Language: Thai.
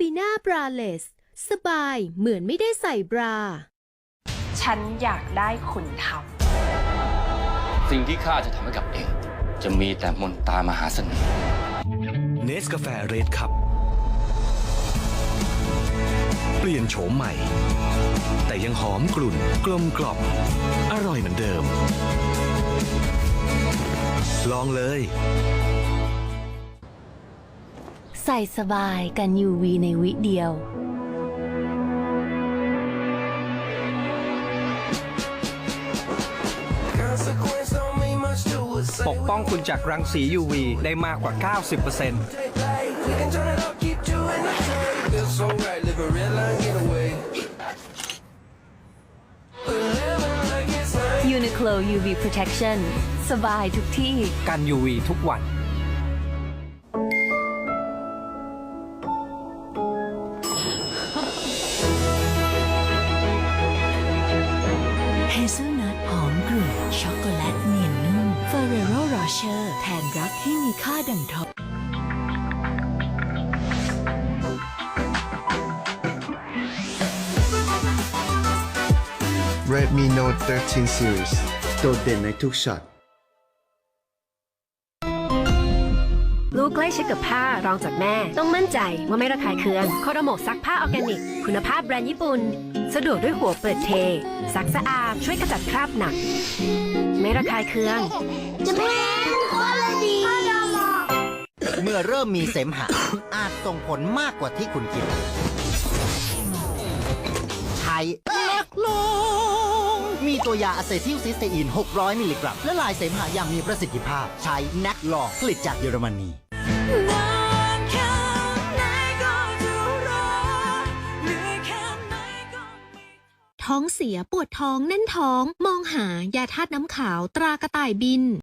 บีน่าบราเลส สบายเหมือนไม่ได้ใส่บรา ฉันอยากได้คุณทสิ่งที่ข้าจะทำให้กับเอง จะมีแต่มนตามหาเสน่ห์เนสกาแฟเรดครับเปลี่ยนโฉมใหม่ แต่ยังหอมกลุ่นกลมกล่อมอร่อยเหมือนเดิม ลองเลย ใส่สบายกัน UV ในวิเดียวปกป้องคุณจากรังสี UV ได้มากกว่า 90% Uniqlo UV Protection สบายทุกที่ กัน UV ทุกวัน เฮเซลนัทหอมกรุ่นช็อกโกแลตเนียนนุ่ม Ferrero Rocher แทนรักที่มีค่าดังทอง Redmi Note 13 Series โดดเด่นในทุกช็อตลูกใกล้ชิดกับผ้ารองจากแม่ ต้องมั่นใจว่าไม่ระคายเคืองโคโดโมะซักผ้าออร์แกนิก คุณภาพแบรนด์ญี่ปุ่น สะดวกด้วยหัวเปิดเท ซักสะอาดช่วยขจัดคราบหนัก ไม่ระคายเคืองเมื่อเริ่มมีเสมหะ อาจส่งผลมากกว่าที่คุณคิดใช้เล็กลง มีตัวยาอะเซทิลซิสเตอีน 600 มิลลิกรัม และลายเสมหะอย่างมีประสิทธิภาพ ใช้แนกลองผลิตจากเยอรมนี ท้องเสียปวดท้องแน่นท้อง มองหายาธาตุน้ำขาวตรากระต่ายบิน